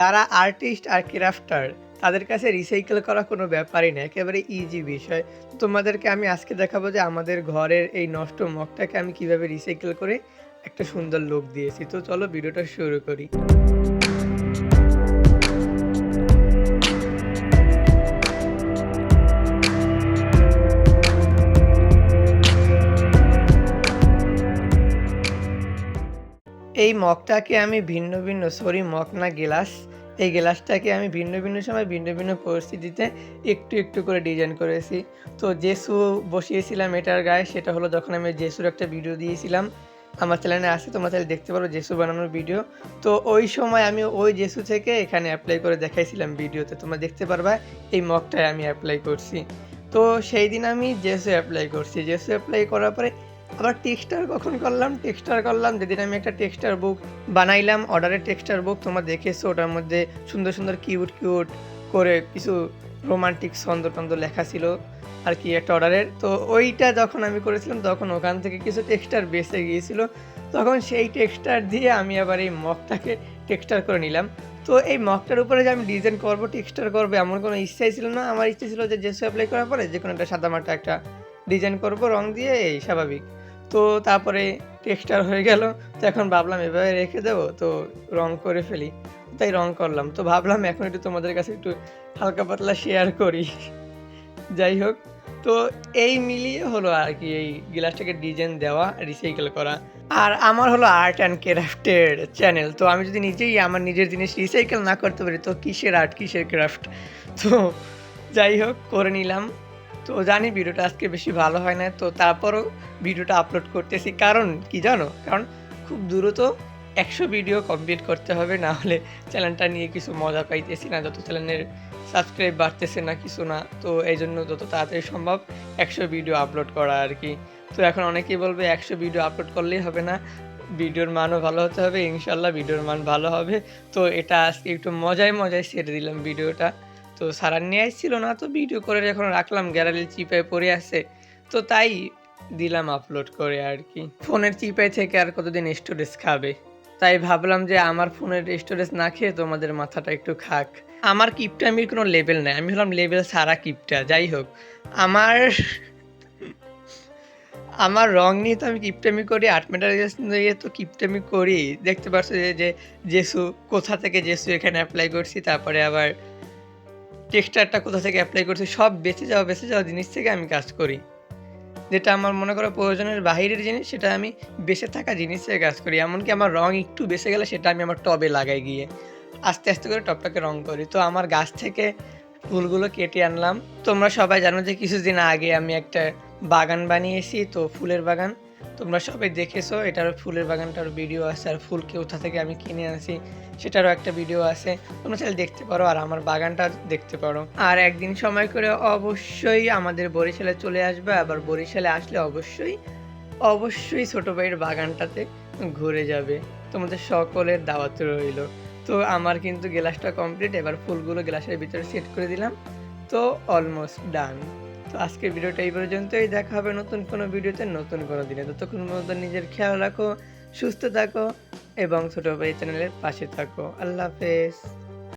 যারা আর্টিস্ট আর ক্রাফটার তাদের কাছে রিসাইকেল করা কোনো ব্যাপারই না, একেবারে ইজি বিষয়। তোমাদেরকে আমি আজকে দেখাবো যে আমাদের ঘরের এই নষ্ট মগটাকে আমি কীভাবে রিসাইকেল করে একটা সুন্দর লোক দিয়েছি। তো চলো ভিডিওটা শুরু করি। এই মগটাকে আমি ভিন্ন ভিন্ন সরি মগ না গেলাস। এই গ্লাসটাকে আমি ভিন্ন ভিন্ন সময় ভিন্ন ভিন্ন পরিস্থিতিতে একটু একটু করে ডিজাইন করেছি। তো জেসু বসিয়েছিলাম এটার গায়ে, সেটা হলো যখন আমি জেসুর একটা ভিডিও দিয়েছিলাম। আমার চ্যানেলে আসে তোমরা তাহলে দেখতে পারো জেসু বানানোর ভিডিও তো ওই সময় আমি ওই জেসু থেকে এখানে অ্যাপ্লাই করে দেখাইছিলাম ভিডিওতে তোমরা দেখতে পারবা, এই মগটায় আমি অ্যাপ্লাই করছি। তো সেই দিন আমি জেসু অ্যাপ্লাই করছি। জেসু অ্যাপ্লাই করার পরে আবার টেক্সটার কখন করলাম? টেক্সটার করলাম, যেদিন আমি একটা টেক্সটার বুক বানাইলাম অর্ডারের টেক্সটার বুক তোমরা দেখেছ, ওটার মধ্যে সুন্দর সুন্দর কিউট কিউট করে কিছু রোমান্টিক ছন্দ টন্দ লেখা ছিল আর কি একটা অর্ডারের তো ওইটা যখন আমি করেছিলাম, তখন ওখান থেকে কিছু টেক্সটার বেঁচে গিয়েছিল। তখন সেই টেক্সটার দিয়ে আমি আবার এই মগটাকে টেক্সটার করে নিলাম। তো এই মগটার উপরে যে আমি ডিজাইন করব টেক্সটার করব, এমন কোনো ইচ্ছাই ছিল না। আমার ইচ্ছে ছিল যে জেসু অ্যাপ্লাই করার পরে যে কোনো একটা সাদা সাদামাটা একটা ডিজাইন করব, রং দিয়ে, এই স্বাভাবিক। তো তারপরে টেক্সটার হয়ে গেল। তো এখন ভাবলাম এভাবে রেখে দেবো, তো রং করে ফেলি। তাই রং করলাম। তো ভাবলাম এখন একটু তোমাদের কাছে একটু হালকা পাতলা শেয়ার করি। যাই হোক, তো এই মিলিয়ে হলো আর কি এই গ্লাসটাকে ডিজাইন দেওয়া রিসাইকেল করা। আর আমার হলো আর্ট অ্যান্ড ক্রাফটের চ্যানেল তো আমি যদি নিজেই আমার নিজের জিনিস রিসাইকেল না করতে পারি, তো কিসের আর্ট কিসের ক্রাফট তো যাই হোক, করে নিলাম। তো জানি ভিডিওটা আজকে বেশি ভালো হয় না, তো তারপরও ভিডিওটা আপলোড করতেছি। কারণ কি জানো? কারণ খুব দ্রুত একশো ভিডিও কমপ্লিট করতে হবে, না হলে চ্যানেলটা নিয়ে কিছু মজা পাইতেছি না, যত চ্যানেলের সাবস্ক্রাইব বাড়তেছে না কিছু না। তো এই জন্য যত তাড়াতাড়ি সম্ভব একশো ভিডিও আপলোড করা আর কি। তো এখন অনেকেই বলবে একশো ভিডিও আপলোড করলেই হবে না। ভিডিওর মানও ভালো হতে হবে ইনশাল্লাহ ভিডিওর মান ভালো হবে। তো এটা আজকে একটু মজায় মজায় ছেড়ে দিলাম ভিডিওটা। তো সারার নিয়ে ছিল না, তো ভিডিও করে এখন রাখলাম, গ্যালারির চিপায় পড়ে আছে, তো তাই দিলাম আপলোড করে আর কি। ফোনের চিপায় থেকে আর কতদিন স্টোরেজ খাবে? তাই ভাবলাম যে আমার ফোনের স্টোরেজ না খেয়ে তোমাদের মাথাটা একটু খাক। আমার কিপটামির কোনো লেভেল নাই, আমি হলাম লেভেল সারা কিপটা, যাই হোক। আমার আমার রং নিয়ে তো আমি কিপটামি করি আর্ট মেটারিয়ালস নিয়ে তো কিপটামি করি। দেখতে পাচ্ছ যে যে জেসু কোথা থেকে জেসু এখানে অ্যাপ্লাই করছি, তারপরে আবার টেক্সচারটা কোথা থেকে অ্যাপ্লাই করছি, সব বেঁচে যাওয়া বেঁচে যাওয়া জিনিস থেকে আমি কাজ করি। যেটা আমার মনে করো প্রয়োজনের বাহিরের জিনিস, সেটা আমি বেঁচে থাকা জিনিস থেকে কাজ করি। এমনকি আমার রং একটু বেঁচে গেলে সেটা আমি আমার টবে লাগাই গিয়ে, আস্তে আস্তে করে টবটাকে রং করি। তো আমার গাছ থেকে ফুলগুলো কেটে আনলাম। তোমরা সবাই জানো যে কিছুদিন আগে আমি একটা বাগান বানিয়েছি, তো ফুলের বাগান। তোমরা সবাই দেখেছ, এটার ফুলের বাগানটার ভিডিও আছে, আর ফুল কোথা থেকে আমি কিনে আনছি, সেটারও একটা ভিডিও আছে। তোমরা চাইলে দেখতে পারো, আর আমার বাগানটা দেখতে পারো। আর একদিন সময় করে অবশ্যই আমাদের বরিশালে চলে আসবে, আবার বরিশালে আসলে অবশ্যই অবশ্যই ছোট ভাইয়ের বাগানটাতে ঘুরে যাবে। তোমাদের সকলের দাওয়াত রইল। তো আমার কিন্তু গ্লাসটা কমপ্লিট এবার ফুলগুলো গ্লাসের ভিতরে সেট করে দিলাম। তো অলমোস্ট ডান তো আজকের ভিডিওটা এই পর্যন্তই। দেখা হবে নতুন কোনো ভিডিওতে, নতুন কোনো দিনে। ততক্ষণ পর্যন্ত নিজের খেয়াল রাখো, সুস্থ থাকো এবং ছোটো ভাই চ্যানেলের পাশে থাকো। আল্লাহ হাফেজ।